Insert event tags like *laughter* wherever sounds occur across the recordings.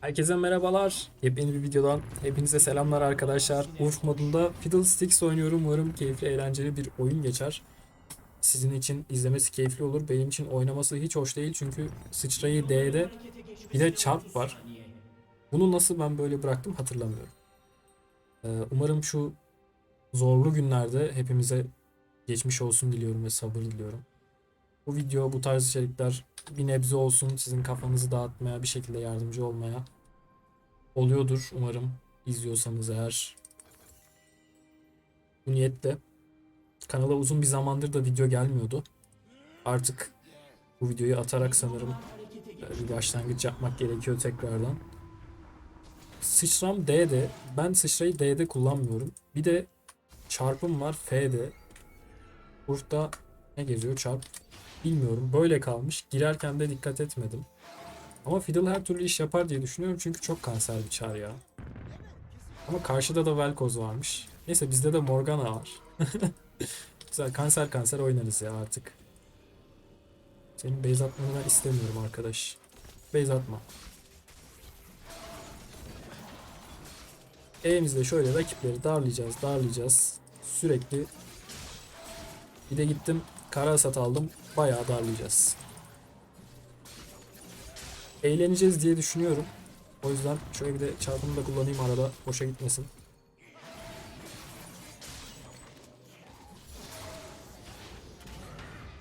Herkese merhabalar. Yepyeni bir videodan hepinize selamlar arkadaşlar. Urf modunda Fiddlesticks oynuyorum. Umarım keyifli, eğlenceli bir oyun geçer. Sizin için izlemesi keyifli olur. Benim için oynaması hiç hoş değil çünkü sıçrayı D'de bir de çarp var. Bunu nasıl ben böyle bıraktım hatırlamıyorum. Ee, umarım şu zorlu günlerde hepimize geçmiş olsun diliyorum ve sabır diliyorum. Bu video, bu tarz içerikler bir nebze olsun sizin kafanızı dağıtmaya, bir şekilde yardımcı olmaya oluyordur umarım izliyorsanız eğer. Bu niyetle kanala uzun bir zamandır da video gelmiyordu. Artık bu videoyu atarak sanırım e, bir başlangıç yapmak gerekiyor tekrardan. Sıçram D'de. Ben sıçrayı D'de kullanmıyorum. Bir de çarpım var F'de. Burada ne geziyor çarp? Bilmiyorum. Böyle kalmış. Girerken de dikkat etmedim. Ama Fiddle her türlü iş yapar diye düşünüyorum çünkü çok kanser bir çar ya. Ama karşıda da Velkoz varmış. Neyse bizde de Morgana var. *laughs* Güzel kanser kanser oynarız ya artık. Senin base atmanı istemiyorum arkadaş. Base atma. Elimizde şöyle rakipleri darlayacağız, darlayacağız. Sürekli. Bir de gittim kara hasat aldım. Bayağı darlayacağız. Eğleneceğiz diye düşünüyorum. O yüzden şöyle bir de çarpımı da kullanayım arada boşa gitmesin.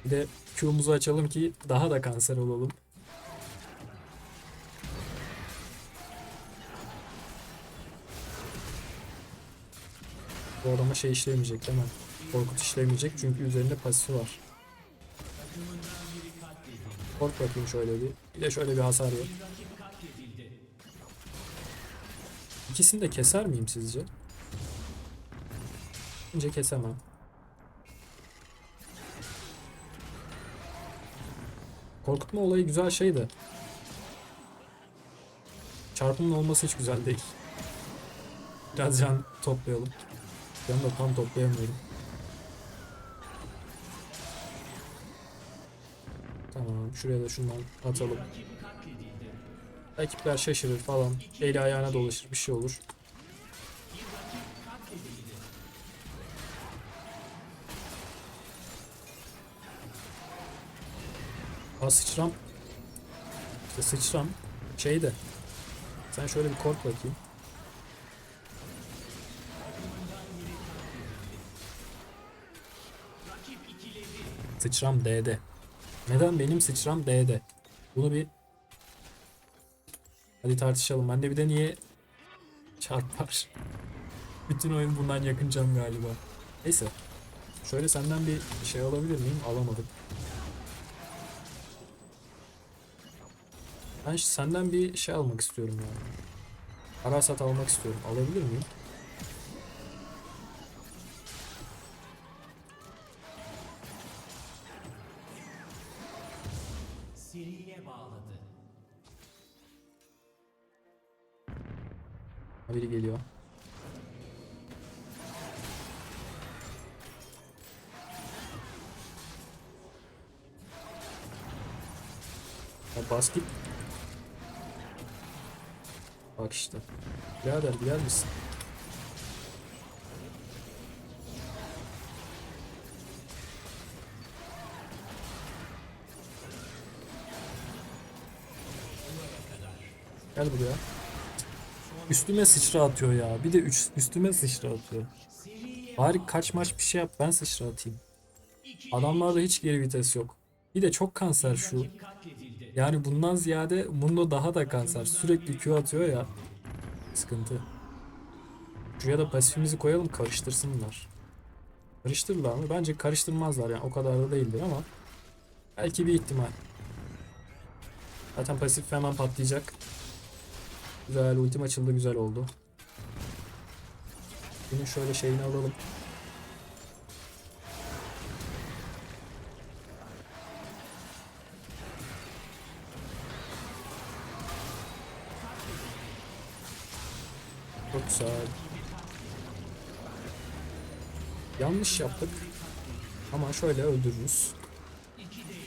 Bir de Q'muzu açalım ki daha da kanser olalım. Bu adama şey işlemeyecek değil mi? Korkut işlemeyecek çünkü üzerinde pasifi var. Kork bakayım şöyle bir. Bir de şöyle bir hasar yok. İkisini de keser miyim sizce? Bence kesemem. Korkutma olayı güzel şey de. Çarpımın olması hiç güzel değil. Biraz can toplayalım. Can da tam toplayamıyorum. Şuraya da şundan atalım. Ekipler şaşırır falan. Eli ayağına dolaşır bir şey olur. Aa sıçram. İşte sıçram. Şeyde. Sen şöyle bir kork bakayım. Sıçram D'de. Neden benim sıçram D'de? Bunu bir Hadi tartışalım. Ben de bir de niye çarpar? *laughs* Bütün oyun bundan yakınacağım galiba. Neyse. Şöyle senden bir şey alabilir miyim? Alamadım. Ben senden bir şey almak istiyorum ya. Arasat almak istiyorum. Alabilir miyim? Biri geliyor. Ya bas git. Bak işte. Birader gider misin? Gel buraya. Üstüme sıçra atıyor ya. Bir de üç, üstüme sıçra atıyor. Bari kaç maç bir şey yap ben sıçra atayım. Adamlarda hiç geri vites yok. Bir de çok kanser şu. Yani bundan ziyade Mundo daha da kanser. Sürekli Q atıyor ya. Sıkıntı. Şuraya da pasifimizi koyalım karıştırsınlar. Karıştırırlar mı? Bence karıştırmazlar yani o kadar da değildir ama. Belki bir ihtimal. Zaten pasif hemen patlayacak. Güzel ultim açıldı güzel oldu. Bunun şöyle şeyini alalım. Çok güzel. Yanlış yaptık. Ama şöyle öldürürüz.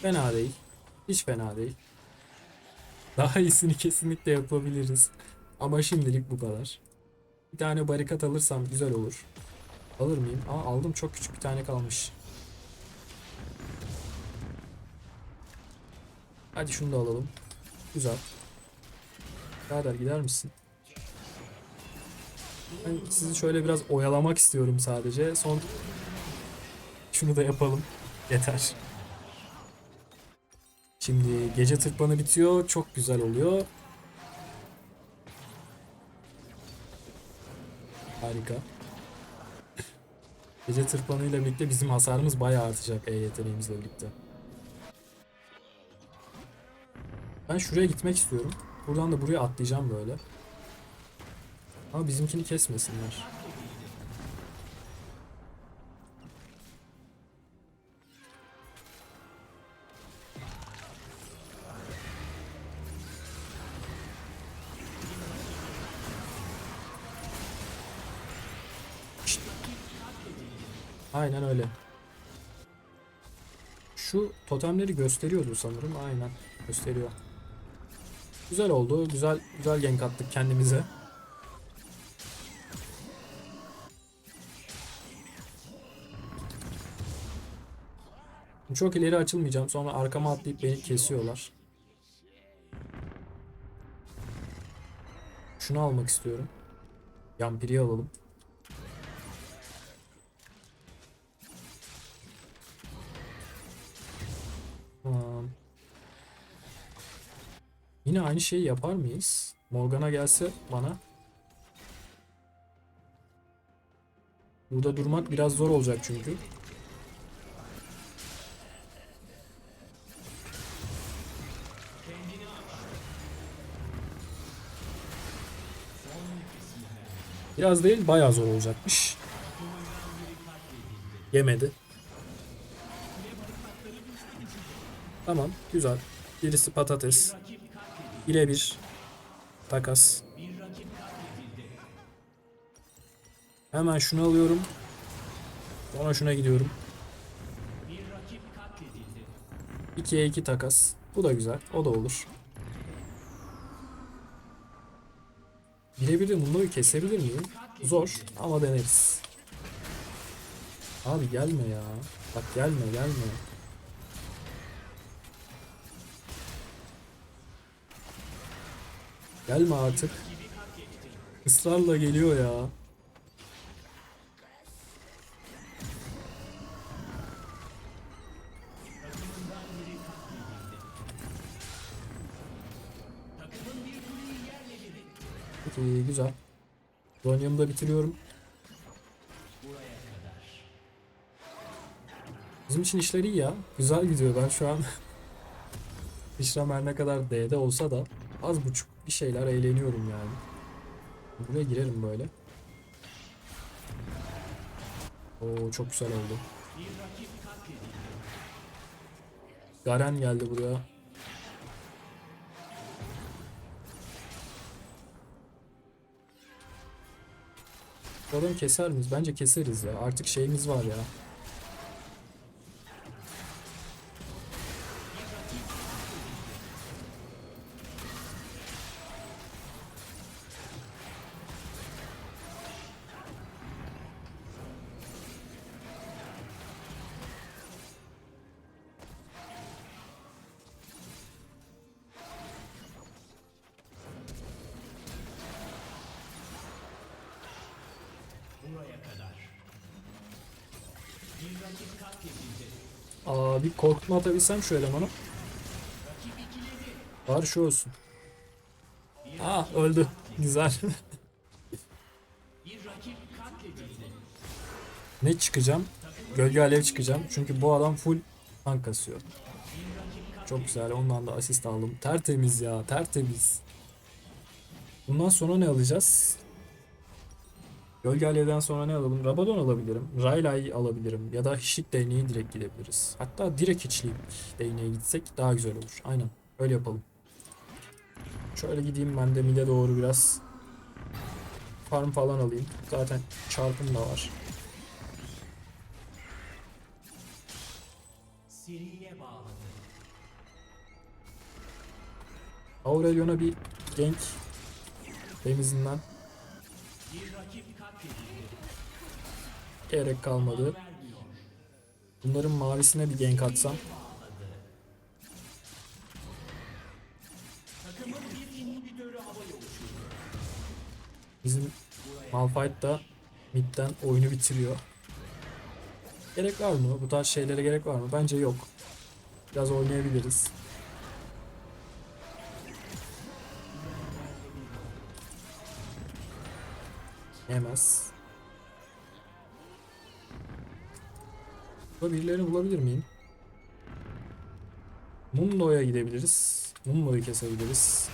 Fena değil. Hiç fena değil. Daha iyisini kesinlikle yapabiliriz. Ama şimdilik bu kadar. Bir tane barikat alırsam güzel olur. Alır mıyım? Aa aldım çok küçük bir tane kalmış. Hadi şunu da alalım. Güzel. Birader gider misin? Ben sizi şöyle biraz oyalamak istiyorum sadece. Son şunu da yapalım. Yeter. Şimdi gece tırpanı bitiyor. Çok güzel oluyor. Harika. *laughs* Gece tırpanıyla birlikte bizim hasarımız bayağı artacak E yeteneğimizle birlikte. Ben şuraya gitmek istiyorum. Buradan da buraya atlayacağım böyle. Ama bizimkini kesmesinler. Aynen öyle. Şu totemleri gösteriyordu sanırım. Aynen gösteriyor. Güzel oldu. Güzel güzel gank attık kendimize. Çok ileri açılmayacağım. Sonra arkama atlayıp beni kesiyorlar. Şunu almak istiyorum. Yampiri alalım. Yine aynı şeyi yapar mıyız? Morgana gelse bana. Burada durmak biraz zor olacak çünkü. Biraz değil bayağı zor olacakmış. Yemedi. Tamam güzel. Birisi patates. Birebir. Takas. Hemen şunu alıyorum. Sonra şuna gidiyorum. 2'ye 2 takas. Bu da güzel. O da olur. Birebir de bunları kesebilir miyim? Zor ama deneriz. Abi gelme ya. Bak gelme gelme. Gelme artık. Israrla geliyor ya. Peki güzel. Zonya'mı da bitiriyorum. Bizim için işler iyi ya. Güzel gidiyor ben şu an. *laughs* Her ne kadar D'de olsa da az buçuk bir şeyler eğleniyorum yani. Buraya girerim böyle. Oo çok güzel oldu. Garen geldi buraya. Bu keser miyiz? Bence keseriz ya. Artık şeyimiz var ya. Aa bir korkutma atabilsem şu elemana. Var şu olsun. Aa öldü. Güzel. *laughs* ne çıkacağım? Gölge alev çıkacağım. Çünkü bu adam full tank kasıyor. Çok güzel. Ondan da asist aldım. Tertemiz ya. Tertemiz. Bundan sonra ne alacağız? Gölge Alev'den sonra ne alalım? Rabadon alabilirim. Rayla'yı alabilirim. Ya da Hiçlik Değneği direkt gidebiliriz. Hatta direkt Hiçlik Değneğe gitsek daha güzel olur. Aynen. Öyle yapalım. Şöyle gideyim ben de mide doğru biraz. Farm falan alayım. Zaten çarpım da var. Aurelion'a bir gank denizinden gerek kalmadı. Bunların mavisine bir gank atsam. Bizim Malphite da midden oyunu bitiriyor. Gerek var mı? Bu tarz şeylere gerek var mı? Bence yok. Biraz oynayabiliriz. Yemez. Burada birilerini bulabilir miyim? Mundo'ya gidebiliriz. Mundo'yu kesebiliriz.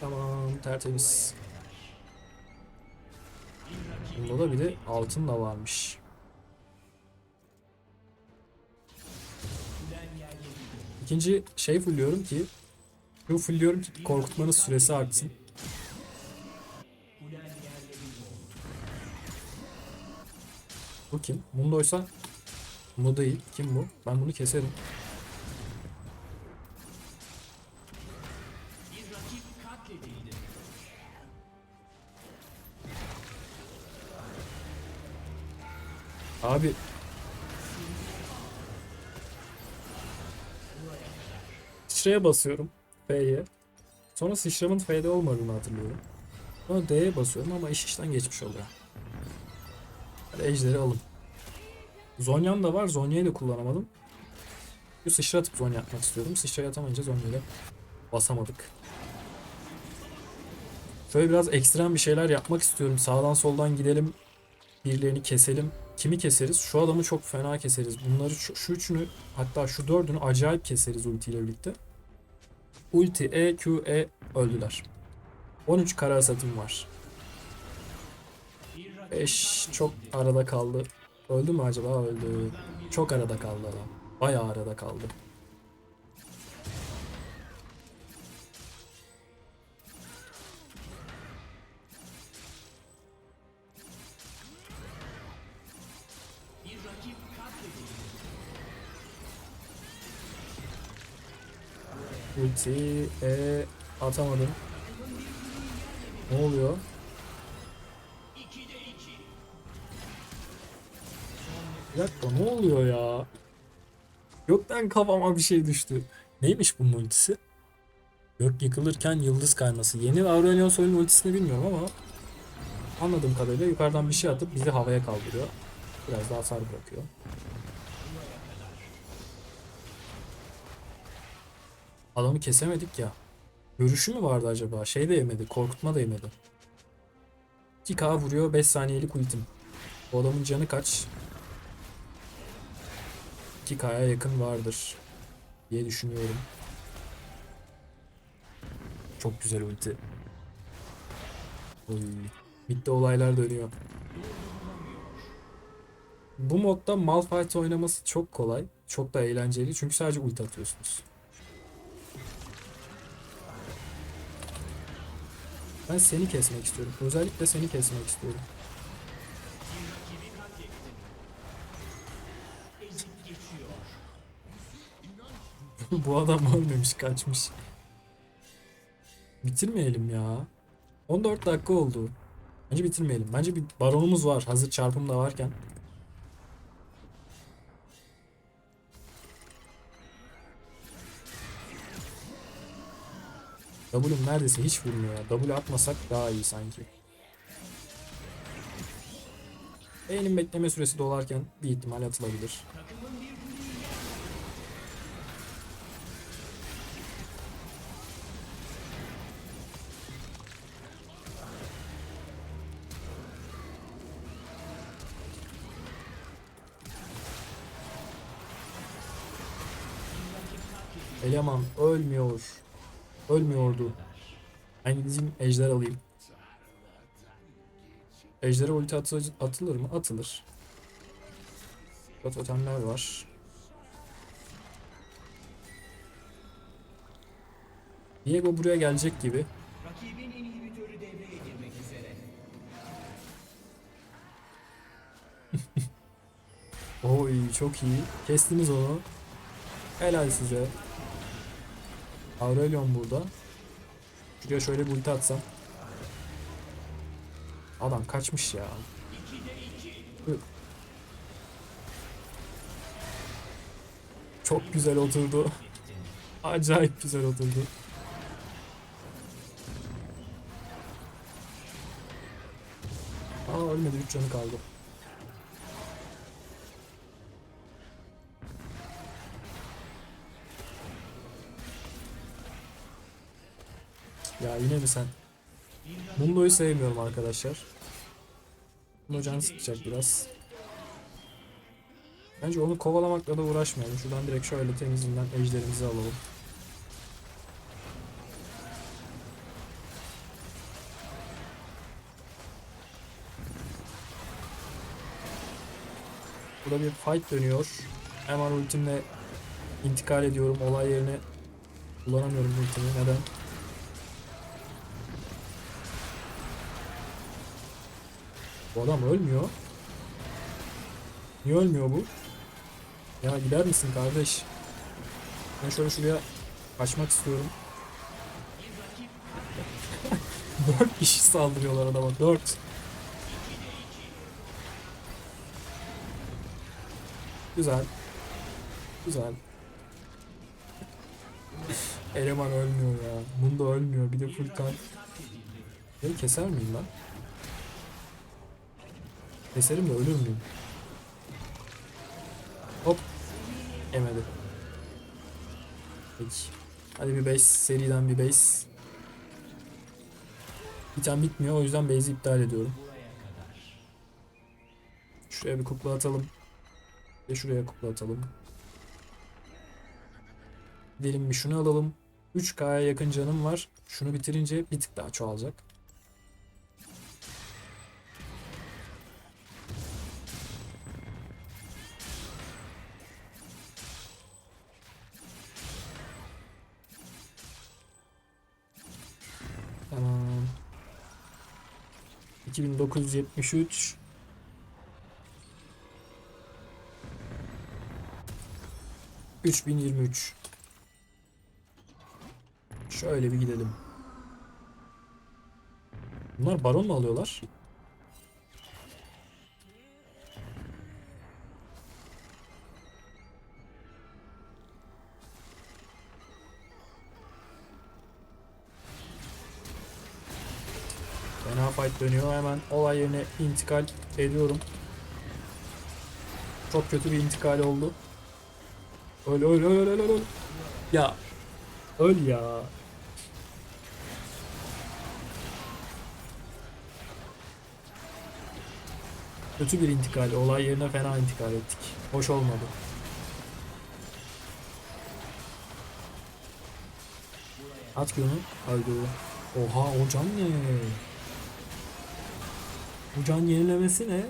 Tamam tertemiz. Bunda da bir de altın da varmış. İkinci şey fulluyorum ki Q fulluyorum ki korkutmanın süresi artsın. Bu kim? Mundo'ysa bu değil. Kim bu? Ben bunu keserim. Abi Sıçraya basıyorum F'ye. Sonra sıçramın F'de olmadığını hatırlıyorum. Sonra D'ye basıyorum ama iş işten geçmiş oluyor. Hadi ejderi alın. Zonya'm da var. Zonya'yı da kullanamadım. Bir sıçra atıp Zonya atmak istiyordum. Sıçraya atamayınca Zonya'yla basamadık. Şöyle biraz ekstrem bir şeyler yapmak istiyorum. Sağdan soldan gidelim. Birilerini keselim. Kimi keseriz? Şu adamı çok fena keseriz. Bunları şu, üçünü hatta şu dördünü acayip keseriz ultiyle birlikte. Ulti, E, Q, E öldüler. 13 kara hasatım var. 5 çok arada kaldı. Öldü mü acaba? Öldü. Çok arada kaldı adam. Bayağı arada kaldı. Ulti e, atamadım. Ne oluyor? Bir dakika ne oluyor ya? Gökten kafama bir şey düştü. Neymiş bunun ultisi? Gök yıkılırken yıldız kayması. Yeni Aurelion Sol'ün ultisini bilmiyorum ama anladığım kadarıyla yukarıdan bir şey atıp bizi havaya kaldırıyor. Biraz daha hasar bırakıyor. Adamı kesemedik ya. Görüşü mü vardı acaba? Şey de yemedi. Korkutma da yemedi. 2K vuruyor 5 saniyelik ultim. Bu adamın canı kaç? 2K'ya yakın vardır. Diye düşünüyorum. Çok güzel ulti. Oy. Midde olaylar dönüyor. Bu modda Malphite oynaması çok kolay. Çok da eğlenceli çünkü sadece ulti atıyorsunuz. Ben seni kesmek istiyorum. Özellikle seni kesmek istiyorum. *laughs* Bu adam ölmemiş kaçmış. Bitirmeyelim ya. 14 dakika oldu. Bence bitirmeyelim. Bence bir baronumuz var. Hazır çarpım da varken. W'm neredeyse hiç vurmuyor ya. W atmasak daha iyi sanki. Benim bekleme süresi dolarken bir ihtimal atılabilir. Eleman ölmüyor. Ölmüyordu. Ben gideceğim ejder alayım. Ejder'e ulti atı- atılır mı? Atılır. Burada totemler var. Diego buraya gelecek gibi. *laughs* Oy çok iyi. Kestiniz onu. Helal size. Aurelion burada. Şuraya şöyle bir ulti atsam. Adam kaçmış ya. Çok güzel oturdu. *laughs* Acayip güzel oturdu. Aa ölmedi 3 canı kaldı. Yine mi sen? Mundo'yu sevmiyorum arkadaşlar. Mundo can sıkacak biraz. Bence onu kovalamakla da uğraşmayalım. Şuradan direkt şöyle temizinden ejderimizi alalım. Burada bir fight dönüyor. Hemen ultimle intikal ediyorum. Olay yerine kullanamıyorum ultimi. Neden? Bu adam ölmüyor. Niye ölmüyor bu? Ya gider misin kardeş? Ben şöyle şuraya kaçmak istiyorum. *laughs* Dört kişi saldırıyorlar adama. Dört. Güzel. Güzel. Eleman ölmüyor ya. Bunda ölmüyor. Bir de full tank. Beni keser miyim lan? Keserim de ölür müyüm? Hop. Yemedi. Peki. Hadi bir base. Seriden bir base. Bir tane bitmiyor. O yüzden base'i iptal ediyorum. Şuraya bir kukla atalım. Ve şuraya kukla atalım. Gidelim bir şunu alalım. 3K'ya yakın canım var. Şunu bitirince bir tık daha çoğalacak. 2973 3023 Şöyle bir gidelim. Bunlar baron mu alıyorlar? Fight dönüyor. Hemen olay yerine intikal ediyorum. Çok kötü bir intikal oldu. Öl öl öl öl öl öl. Ya. Öl ya. Kötü bir intikal. Olay yerine fena intikal ettik. Hoş olmadı. At onu. Öldü. Oha o can ne? Bu can yenilemesi ne?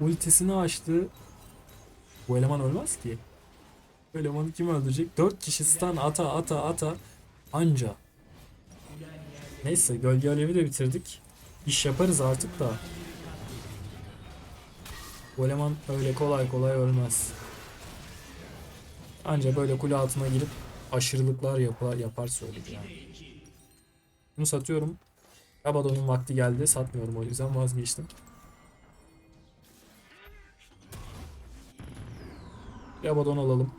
Ultisini açtı. Bu eleman ölmez ki. Bu elemanı kim öldürecek? 4 kişi stun ata ata ata anca. Neyse gölge alevi de bitirdik. İş yaparız artık da. Bu eleman öyle kolay kolay ölmez. Anca böyle kule altına girip aşırılıklar yapar, yaparsa ölür yani. Bunu satıyorum. Abaddon'un vakti geldi. Satmıyorum o yüzden vazgeçtim. Bir Abaddon alalım.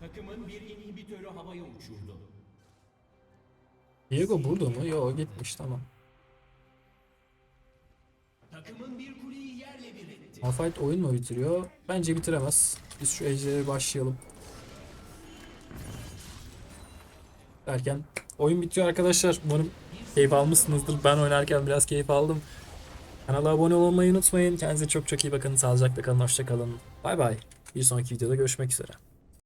Takımın bir inhibitörü havaya uçurdu. Diego burada mı? Yo gitmiş tamam. Malphite oyun mu bitiriyor? Bence bitiremez. Biz şu ejdere başlayalım. Derken oyun bitiyor arkadaşlar. Umarım keyif almışsınızdır. Ben oynarken biraz keyif aldım. Kanala abone olmayı unutmayın. Kendinize çok çok iyi bakın. Sağlıcakla kalın. Hoşça kalın. Bay bay. Bir sonraki videoda görüşmek üzere.